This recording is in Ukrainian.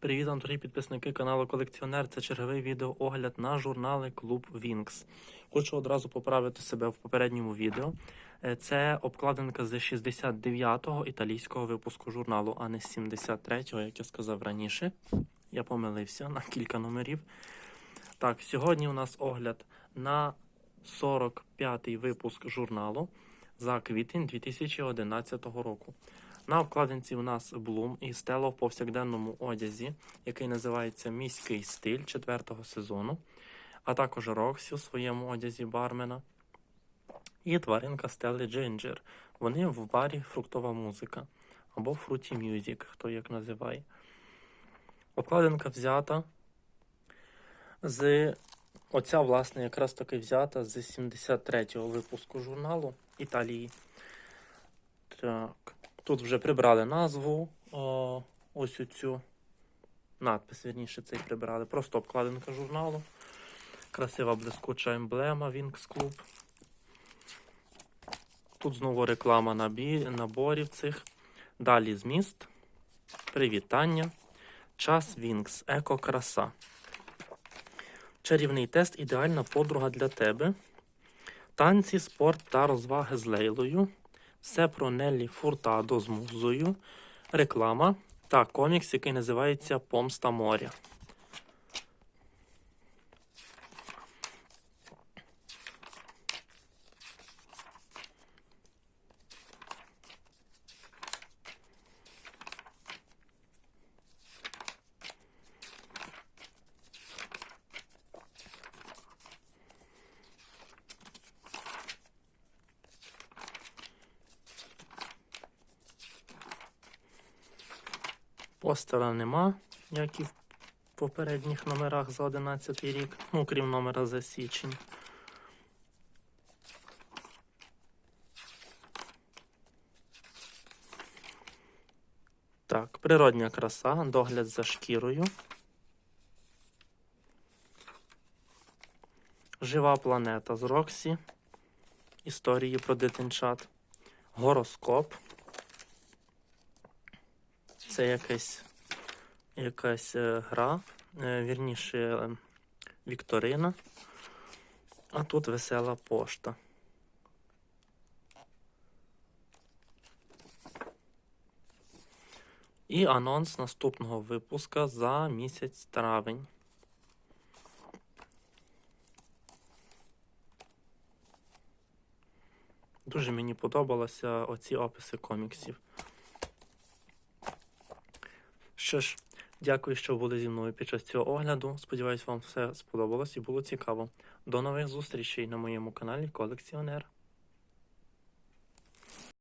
Привіт, вам, дорогі підписники каналу Колекціонер. Це черговий відеоогляд на журнали Клуб Вінкс. Хочу одразу поправити себе в попередньому відео. Е, Це обкладинка з 69-го італійського випуску журналу, а не з 73-го, як я сказав раніше. Я помилився на кілька номерів. Так, сьогодні у нас огляд на 45-й випуск журналу за квітень 2011 року. На обкладинці у нас Блум і Стело в повсякденному одязі, який називається Міський стиль четвертого сезону, а також Роксі у своєму одязі бармена. І тваринка Стелли Джинджер. Вони в барі фруктова музика або Fruity Music, хто як називає. Обкладинка взята з. Оця, власне, якраз таки взята з 73-го випуску журналу Італії. Так. Тут вже прибрали назву, о, ось цю надпис, вірніше, цей прибрали. Просто обкладинка журналу. Красива блискуча емблема Wings Club. Тут знову реклама наборів цих. Далі зміст. Привітання. Час Wings. Еко-краса. Чарівний тест ідеальна подруга для тебе. Танці, спорт та розваги з Лейлою. Все про Неллі Фуртадо з музою, реклама та комікс, який називається Помста моря. Постера нема, як і в попередніх номерах за 11 рік, ну, крім номера за січень. Так, природня краса, догляд за шкірою. Жива планета з Роксі. Історії про дитинчат. Гороскоп. Це якась, якась е, гра, е, вірніше Вікторина. А тут весела пошта. І анонс наступного випуска за місяць травень. Дуже мені подобалися оці описи коміксів. Що ж, дякую, що були зі мною під час цього огляду. Сподіваюсь, вам все сподобалось і було цікаво. До нових зустрічей на моєму каналі Колекціонер.